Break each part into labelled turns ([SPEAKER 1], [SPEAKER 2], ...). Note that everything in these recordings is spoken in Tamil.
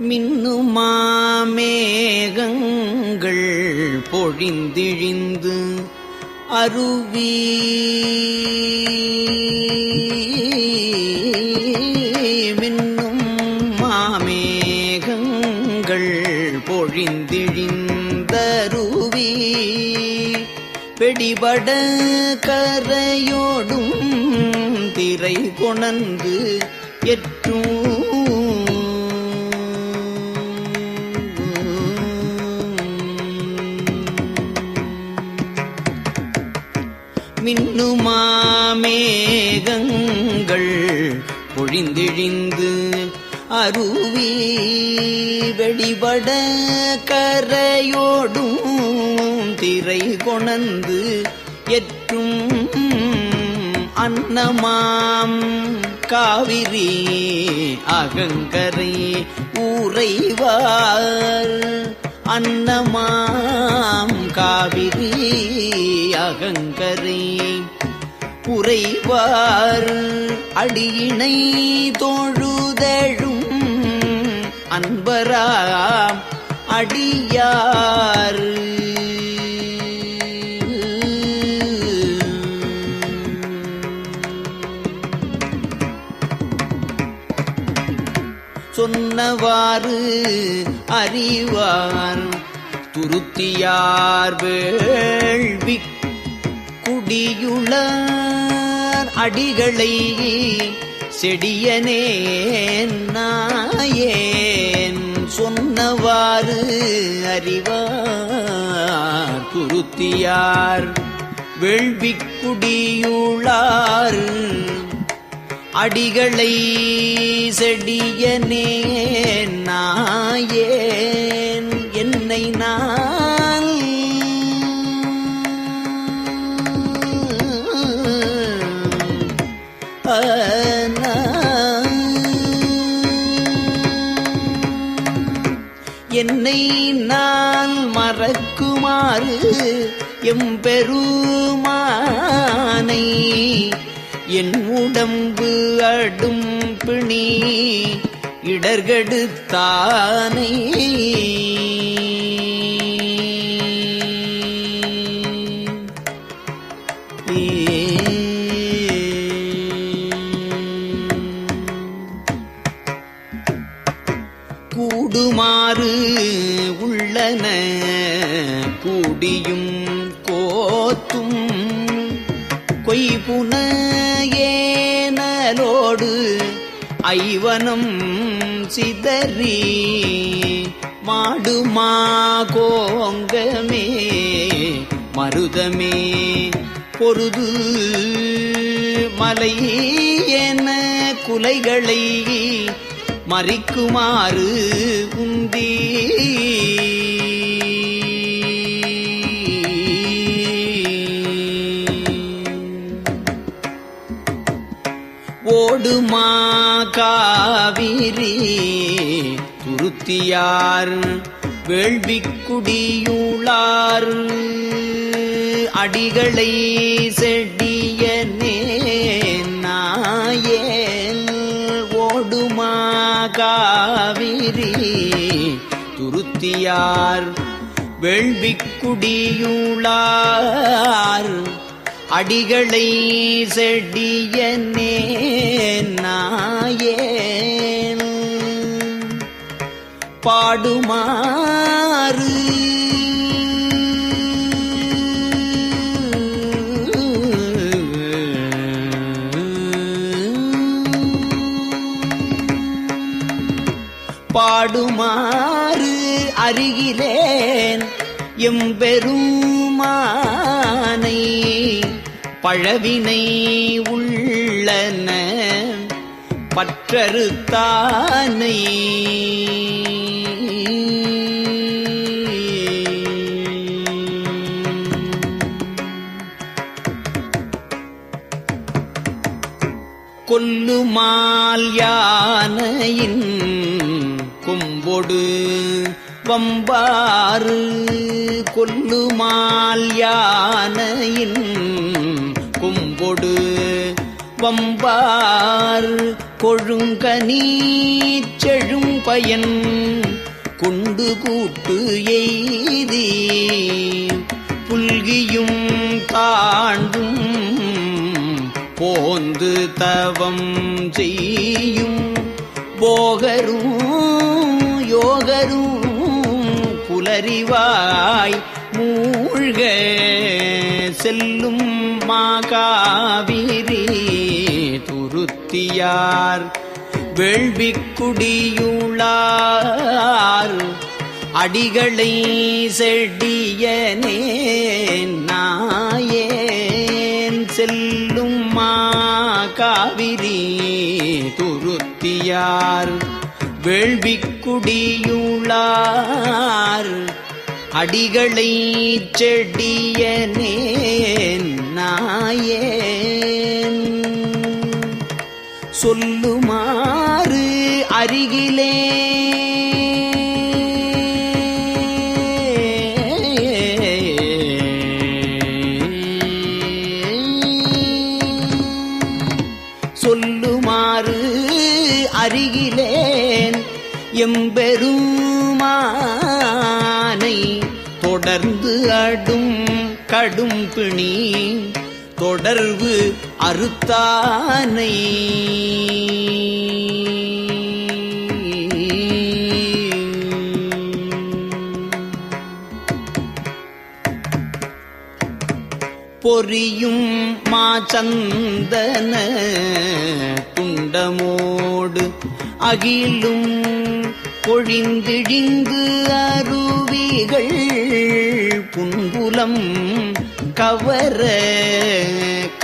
[SPEAKER 1] மின்னுமாமேகங்கள் பொழிந்திழிந்து அருவி மேகங்கள் பொழிந்திழிந்து அருவி வெடிபட கரையோடும் திரை கொணந்து எற்றும் அன்னமாம் காவிரி அகங்கரை ஊரைவார். அன்னமாம் காவிரி அகங்கரை புரைவார். அடியினை தோழுதழும் அன்பராம் அடியார். சொன்னவாறு அறிவார். துருத்தியார் வேள்விக்கு குடியுளார் அடிகளை செடியனேன் நாயேன் சொன்னவாறு அறிவார் குருத்தியார் வெள்விக்குடியுளார் அடிகளை செடியனே நாயேன் என்னை நான் என்னை நான் மறக்குமாறு எம்பெருமானை என் உடம்பு அடும் பிணி இடர்கெடுத்தானை. கொய்புன ஏனலோடு ஐவனம் சிதறி மாடுமா கோங்கமே மருதமே பொருது மலை என குலைகளை மறிக்குமாறு உந்தி ஓடுமா காவிரி? துருத்தியார் வேள்விக்குடியுளார் அடிகளை செடிய நாயேல் ஓடுமா காவிரி? துருத்தியார் வேள்விக்குடியுளார் அடிகளை செடியனே நாயேன் பாடுமாறு. பாடுமாறு அருகிலேன் எம்பெருமானை பழவினை உள்ளன பற்றறுத்தானை. கொல்லுமால் யானையின் கொம்பொடு வம்பாறு கொல்லுமால் யானையின் வம்பார் கொழுங்கனி செழும் பயன் கொண்டு கூட்டு எய்தி. புல்கியும் தாண்டும் போந்து தவம் செய்யும். போகரும் யோகரும் புலரிவாய் மூழ்க. செல்லும் மாகாவிரி. துருத்தியார் வேள்விக்குடியுளார். அடிகளை செடியனேன் நாயேன். செல்லும் மா காவிரி துருத்தியார். வேள்விக்குடியுளார். அடிகளை செடியனேன் நாயே சொல்லுமாறு அருகிலே. சொல்லுமாறு அருகிலேன் எம்பெருமானை தொடர்ந்து அடும் கடும் பிணி தொடர்பு அறுத்தானை. பொறியும் மாச்சந்தன குண்டமோடு அகிலும் பொழிந்திழிந்து அருவிகள் புன்புலம் கவர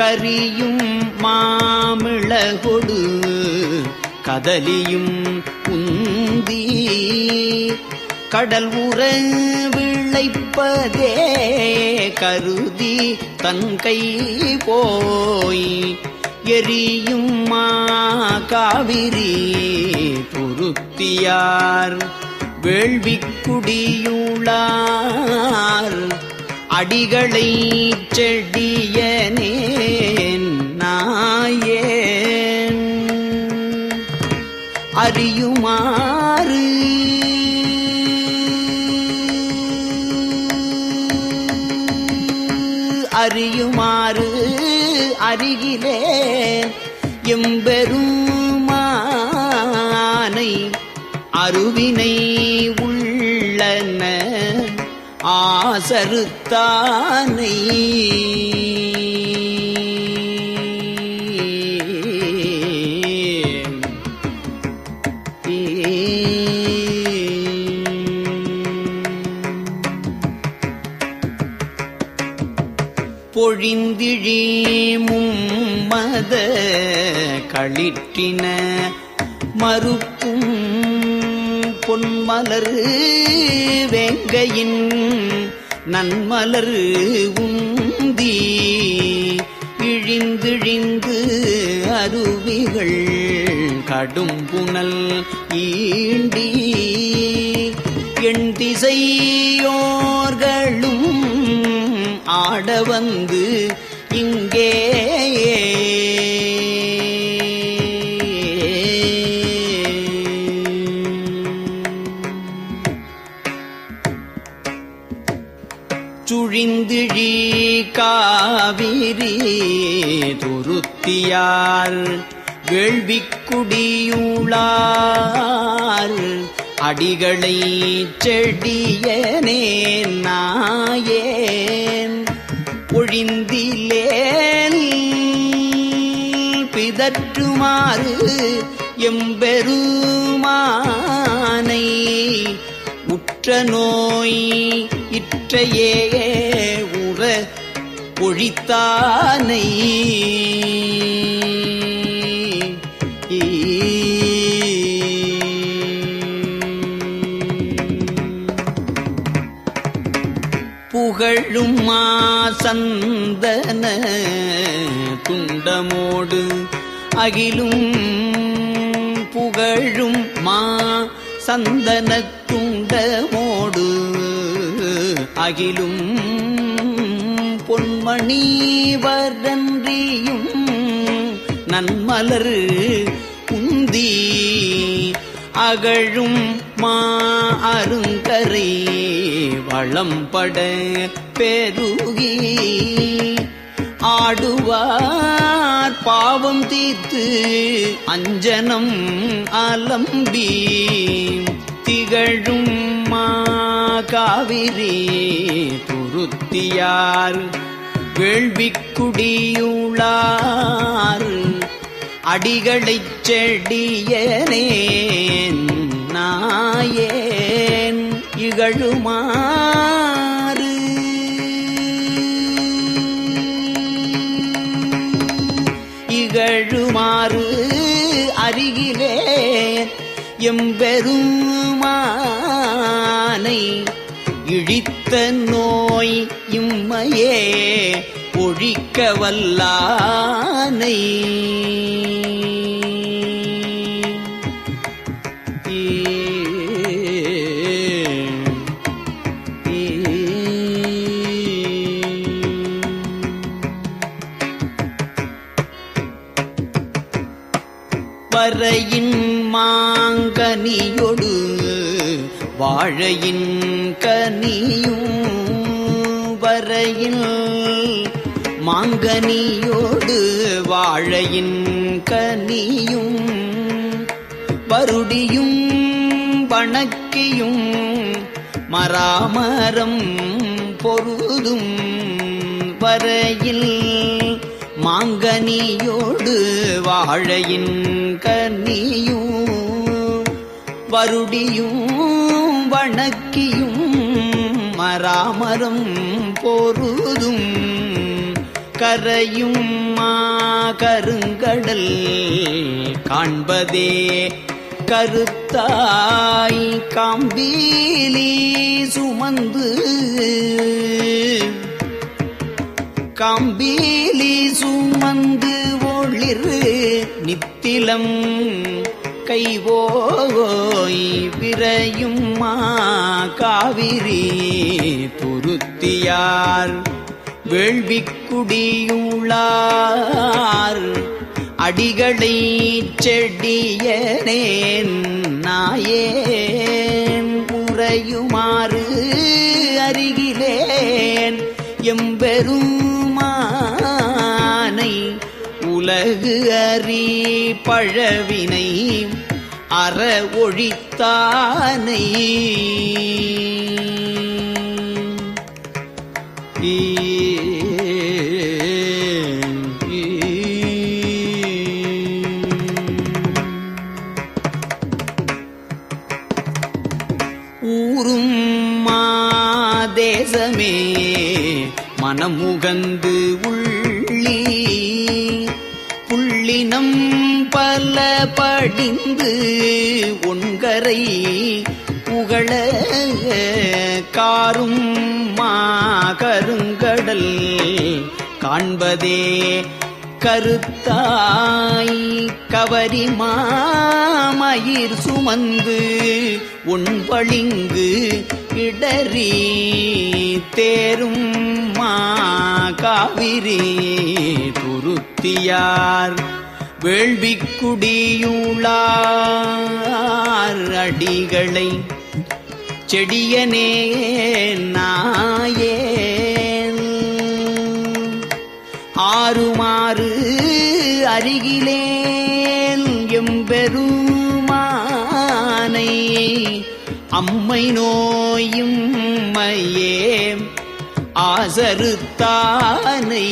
[SPEAKER 1] கரியும் மாமிளகொடு கதலியும் குந்தி கடல் உற விளைப்பதே கருதி தன்கை போய். எரியும் மா காவிரி பொருத்தியார் வேள்விக்குடியுளார் அடிகளை செடியனே அறியுமாறு அறியுமாறு அருகிலே எம்பெருமானை அருவினை உள்ளன. ஆசருத்தானை பொழிந்திழி மத களிற்றின மறுக்கும் பொன்மலர் வெங்கையின் நன்மலர் உந்தி இழிந்திழிந்து அருவிகள் கடும் புனல் ஈண்டி எண் திசையோர்களும் ஆட வந்து இங்கே சுழிந்திழி காவிரி துருத்தியார் வேள்விக்குடியுளார் அடிகளை செடியனே நாயே ஒழிந்திலேன் பிதற்றுமாறு எம்பெருமானை. உற்ற நோய் இற்றையே உற ஒழித்தானை புகழும் சந்தன துண்டமோடு அகிலும் புகழும் மா சந்தன துண்டமோடு அகிலும் பொன்மணி வரன்றியும் நன்மலர் குந்தி அகழும் மா அருங்கரை வளம்பட பெருகி ஆடுவார் பாவம் தீர்த்து அஞ்சனம் அலம்பி திகழும் மா காவிரி துருத்தியார் வேள்விக்குடியுளார் அடிகளைச் செடியனேன் நாயேன் இகழுமா அருகிலே எம்பெருமானை இழித்த நோய் இம்மையே ஒழிக்க வல்லானை. கனியொடு வாழையின் கனியும் வரையில் மாங்கனியோடு வாழையின் கனியும் வருடியும் வணக்கியும் மராமரம் பொருதும் வரையில் மாங்கனியோடு வாழையின் கனியும் வருடியும் வணக்கியும் மராமரம் பொருதும் கரையும் மா கருங்கடல் காண்பதே கருத்தாய் காம்பீலி சுமந்து காம்பீலி சுமந்து ஒளிர் நித்திலம் கைவோய் விரையும் காவிரி துருத்தியார் வேள்விக்குடியுளார் அடிகளை செடியனேன் நாயேன். உறையுமாறு அருகிலேன். எம்பெரும் உலகு அறி பழவினை அற ஒழித்தானை. ஊரும் மாதேசமே மனமுகந்து உள்ள படிந்து உண்கரை புகழ காரும் மா கருங்கடல் காண்பதே கருத்தாய் கவரி மாமயிர் சுமந்து உண்பளிங்கு இடறி தேரும் மா காவிரி துருத்தியார் வேள்விக்குடியுளார் அடிகளை செடியனே நாயேன். ஆறுமாறு அருகிலேன் எம்பெருமானை அம்மை நோயும் மையே ஆசருத்தானை.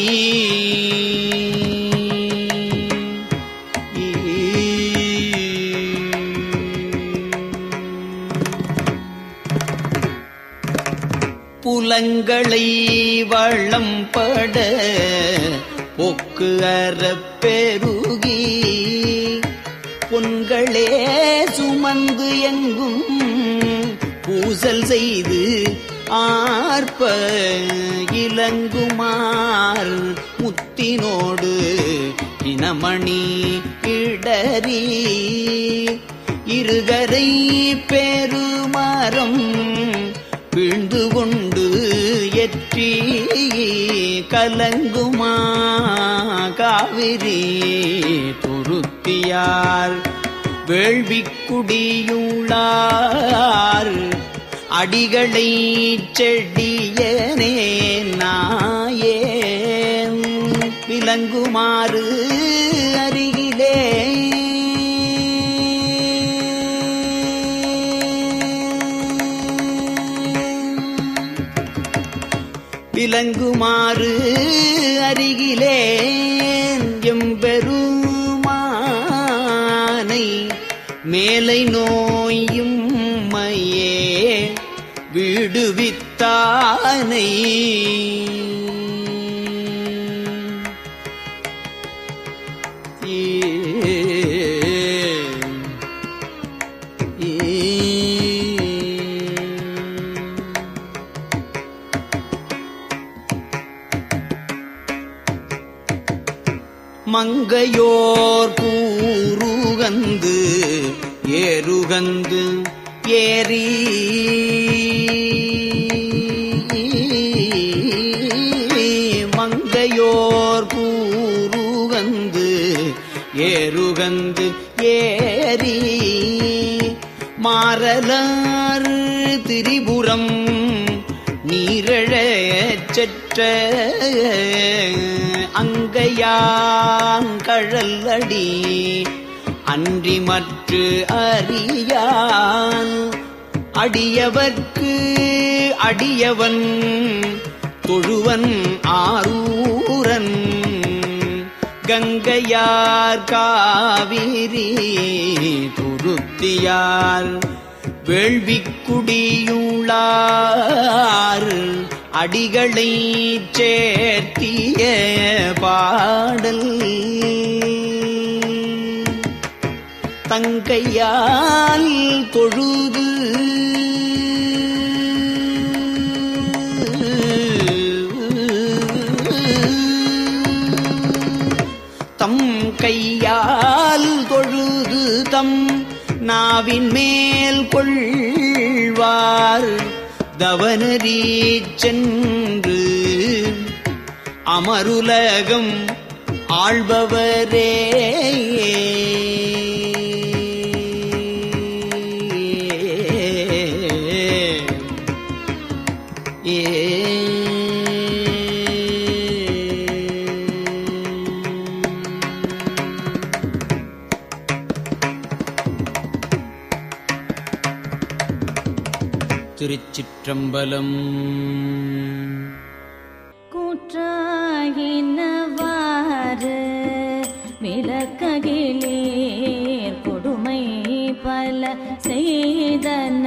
[SPEAKER 1] புலங்களை வளம் பட பொக்கு அறப்பெருகி பொன்களே சுமந்து எங்கும் பூசல் செய்து ஆர்ப்ப இலங்குமார் முத்தினோடு இனமணி இடறி. இருகரை பெருமரம் எற்றி கலங்குமா? காவிரி துருத்தியார். வேள்விக்குடியுள்ளார் அடிகளை செடியனே நாயேன். விளங்குமாறு விளங்குமாறு அருகிலே எம்பெருமானை மேலை நோயும் மையே விடுவித்தானை. மங்கையோர் கூறுகந்து ஏறுகந்து ஏறி. மங்கையோர் கூறுகந்து ஏறுகந்து ஏறி. மாறலாறு திரிபுரம் நீரழ செற்ற அங்கையாங்கழல்லடி அன்றி மற்று அறியான். அடியவர்க்கு அடியவன் தொழுவன் ஆரூரன். கங்கையார் காவிரி துருத்தியார். வேள்விக்குடியுள்ளார் அடிகளை சேர்த்திய பாடல். தங்கையால் தொழுது தம் கையால் தொழுது தம் நாவின் மேல் கொள்வார். தவனரீ சென்று அமருலகம் ஆள்பவரே திருச்சிற்றம்பலம்
[SPEAKER 2] கூற்றாயினவாறு விளக்ககிலே கொடுமை பல செய்தன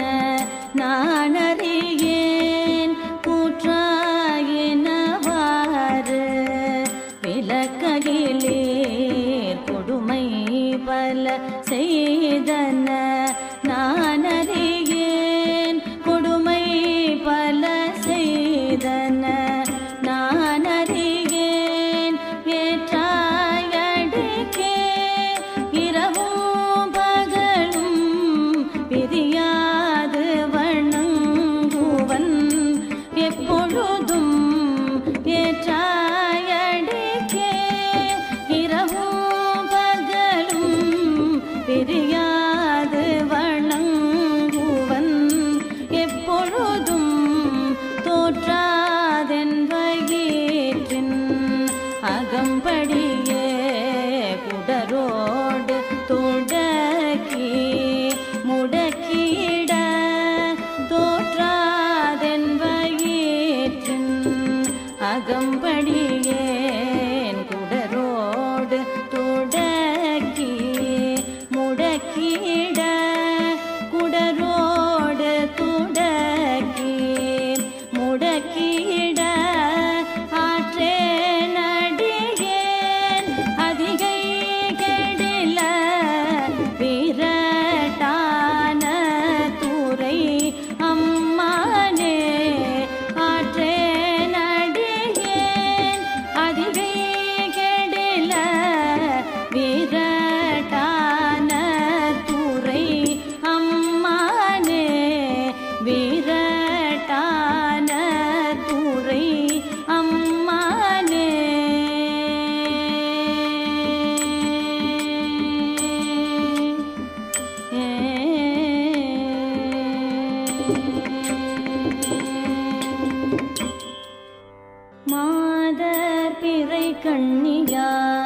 [SPEAKER 2] மாதர் பிறை கண்ணியானை